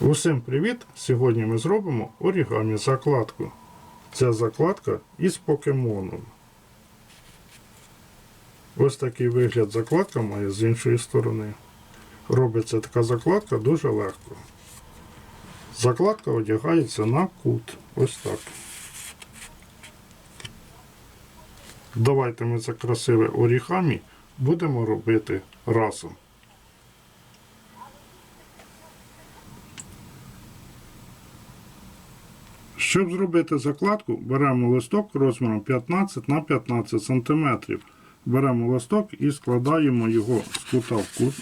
Усім привіт! Сьогодні ми зробимо орігамі закладку. Ця закладка із покемоном. Ось такий вигляд закладка має з іншої сторони. Робиться така закладка дуже легко. Закладка одягається на кут. Ось так. Давайте ми це красиве орігамі будемо робити разом. Щоб зробити закладку, беремо листок розміром 15 на 15 см. Беремо листок і складаємо його з кута в кут.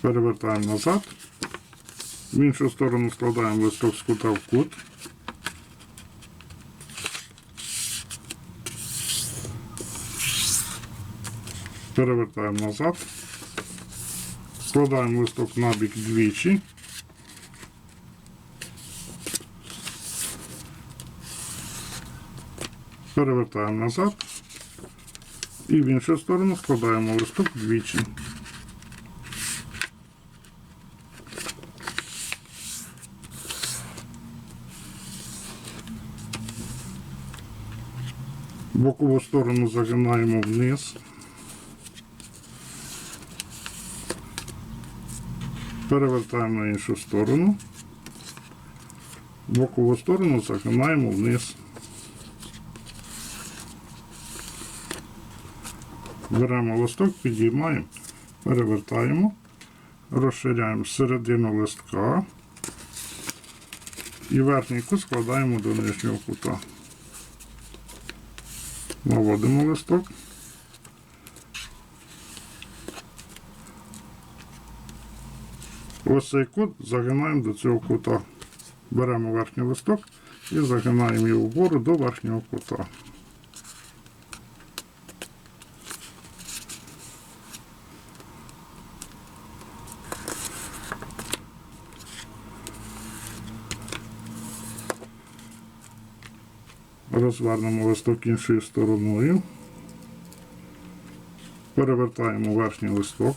Перевертаємо назад. В іншу сторону складаємо листок з кута в кут. Перевертаємо назад. Складаємо листок на бік двічі. Перевертаємо назад. І в іншу сторону складаємо листок двічі. Бокову сторону загинаємо вниз. Перевертаємо на іншу сторону. Бокову сторону загинаємо вниз. Беремо листок, підіймаємо, перевертаємо, розширяємо середину листка і верхній кут складаємо до нижнього кута. Наводимо листок. Ось цей кут загинаємо до цього кута. Беремо верхній листок і загинаємо його вгору до верхнього кута. Розвернемо листок іншою стороною. Перевертаємо верхній листок.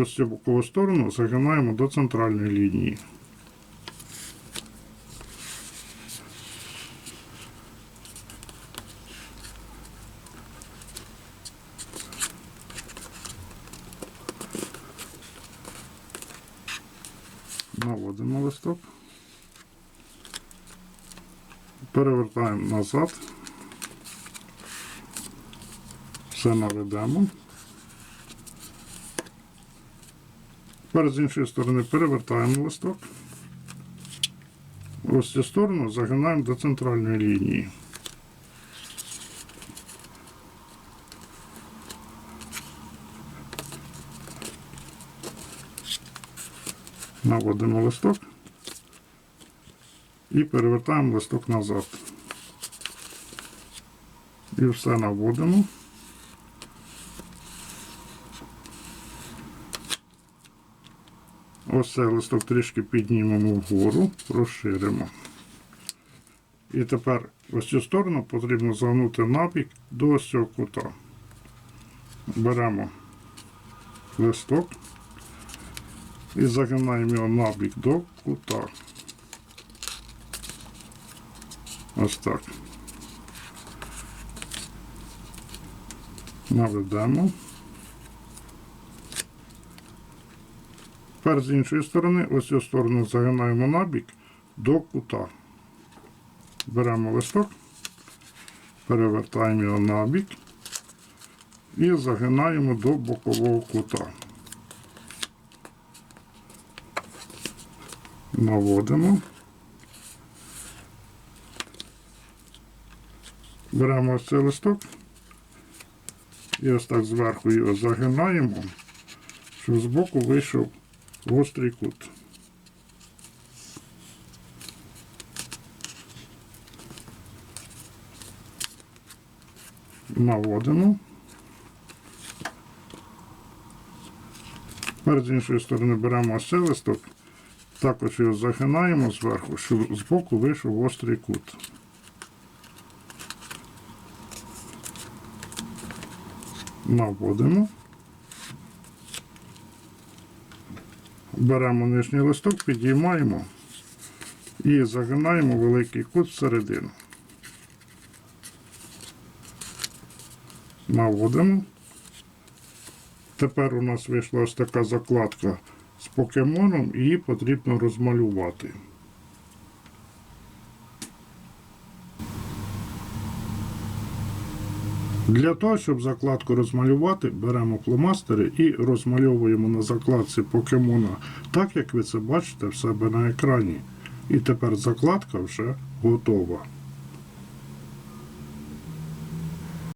Ось цю сторону загинаємо до центральної лінії. Наводимо листок. Перевертаємо назад. Все наведемо. Тепер з іншої сторони перевертаємо листок. Ось цю сторону загинаємо до центральної лінії. Наводимо листок і перевертаємо листок назад. І все наводимо. Ось цей листок трішки піднімемо вгору, розширимо. І тепер ось цю сторону потрібно загнути набік до ось цього кута. Беремо листок і загинаємо його набік до кута. Ось так. Наведемо. Тепер з іншої сторони, ось цю сторону загинаємо набік до кута. Беремо листок, перевертаємо його набік і загинаємо до бокового кута. Наводимо. Беремо ось цей листок і ось так зверху його загинаємо, щоб збоку вийшов гострий кут. Наводимо. Тепер з іншої сторони беремо ось також його загинаємо зверху, щоб з боку вийшов гострий кут. Наводимо. Беремо нижній листок, підіймаємо і загинаємо великий кут всередину. Наводимо. Тепер у нас вийшла ось така закладка з покемоном, її потрібно розмалювати. Для того, щоб закладку розмалювати, беремо фломастери і розмальовуємо на закладці покемона так, як ви це бачите в себе на екрані. І тепер закладка вже готова.